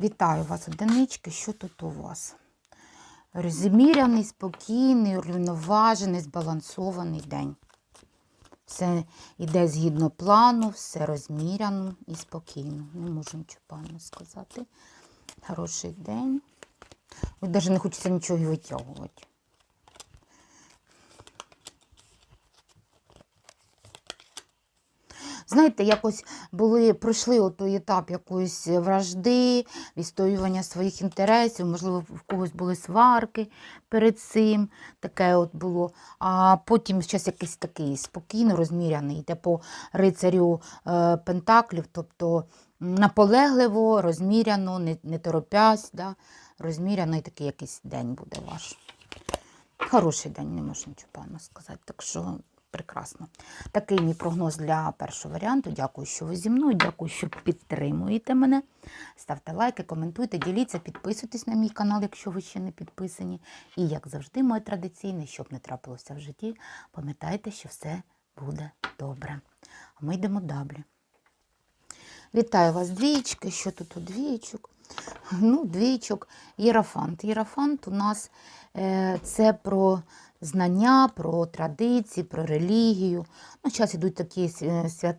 Вітаю вас, одинички. Що тут у вас? Розміряний, спокійний, урівноважений, збалансований день. Все йде згідно плану, все розміряно і спокійно. Не можу нічого поганого сказати. Хороший день. Навіть не хочеться нічого витягувати. Знаєте, якось були, пройшли той етап якоїсь вражди, відстоювання своїх інтересів, можливо, в когось були сварки перед цим, таке от було. А потім зараз якийсь такий спокійно розміряний, йде по рицарю е, Пентаклів, тобто наполегливо, розміряно, не, не торопясь, да? розміряно і такий якийсь день буде ваш. Хороший день, не можу нічого сказати. Так що прекрасно. Такий мій прогноз для першого варіанту. Дякую, що ви зі мною. Дякую, що підтримуєте мене. Ставте лайки, коментуйте, діліться, підписуйтесь на мій канал, якщо ви ще не підписані. І, як завжди, моє традиційне, щоб не трапилося в житті, пам'ятайте, що все буде добре. А ми йдемо далі. Вітаю вас, двічки. Що тут у двічок? Ну, двічок. Єрафант. Єрафант у нас е, це про знання, про традиції, про релігію. Ну, зараз йдуть такі е, свята,